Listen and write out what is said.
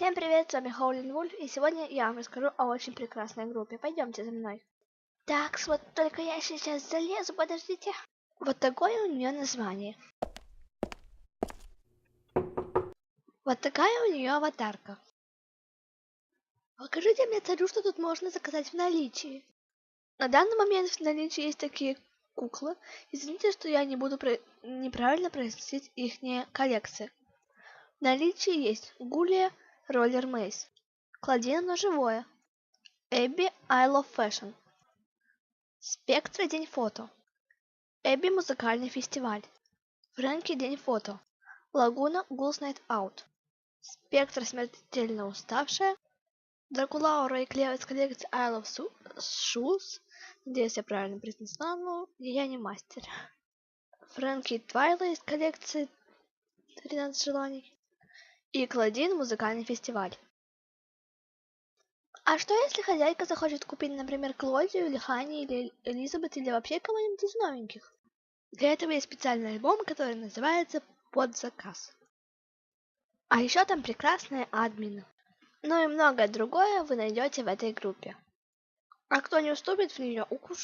Всем привет, с вами Хоулин Вульф, и сегодня я вам расскажу о очень прекрасной группе. Пойдемте за мной. Так, вот только я сейчас залезу, подождите. Вот такое у нее название. Вот такая у нее аватарка. Покажите мне царю, что тут можно заказать в наличии. На данный момент в наличии есть такие куклы. Извините, что я не буду про... неправильно произносить их коллекции. В наличии есть Гулия Роллер Мейс, Клодина но живое, Эбби I Love Fashion, Спектра День фото, Эбби музыкальный фестиваль, Фрэнки День фото, Лагуна Ghouls Night Out, Спектр смертельно уставшая, Дракулаура и Клевец коллекции I Love Shoes, надеюсь я правильно произнесла, но я не мастер. Фрэнки Твайла из коллекции 13 желаний и Клодин музыкальный фестиваль. А что если хозяйка захочет купить, например, Клодию или Хани или Элизабет или вообще кого-нибудь из новеньких? Для этого есть специальный альбом, который называется «Под заказ». А еще там прекрасные админы. Ну и многое другое вы найдете в этой группе. А кто не уступит в нее, укушу.